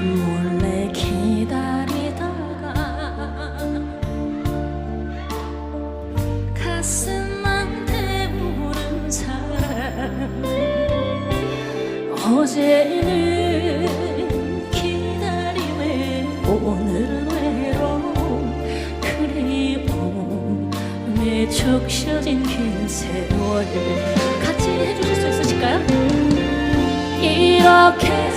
몰래 기다리다가 가슴만 태우는 사람 어제는 기다림에 오늘 외로 그리움 내 적셔진 세월 같이 해주실 수 있으실까요? 이렇게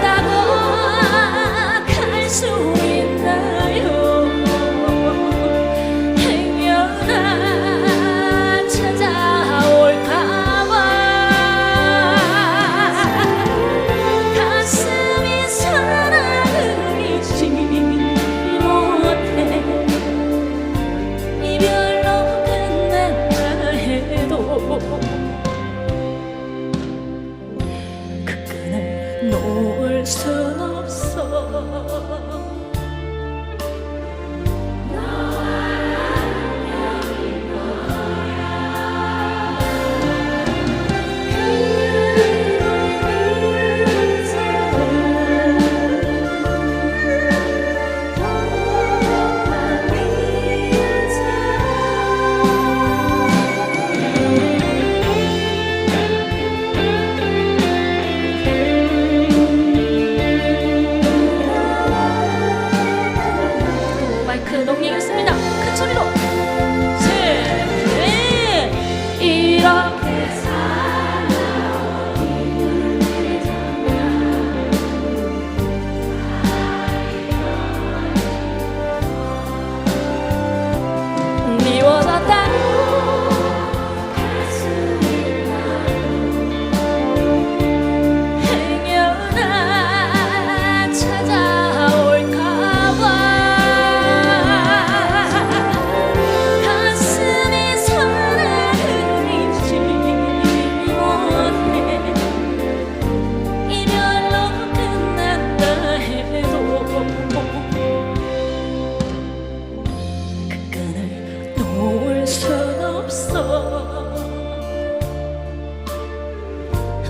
Santa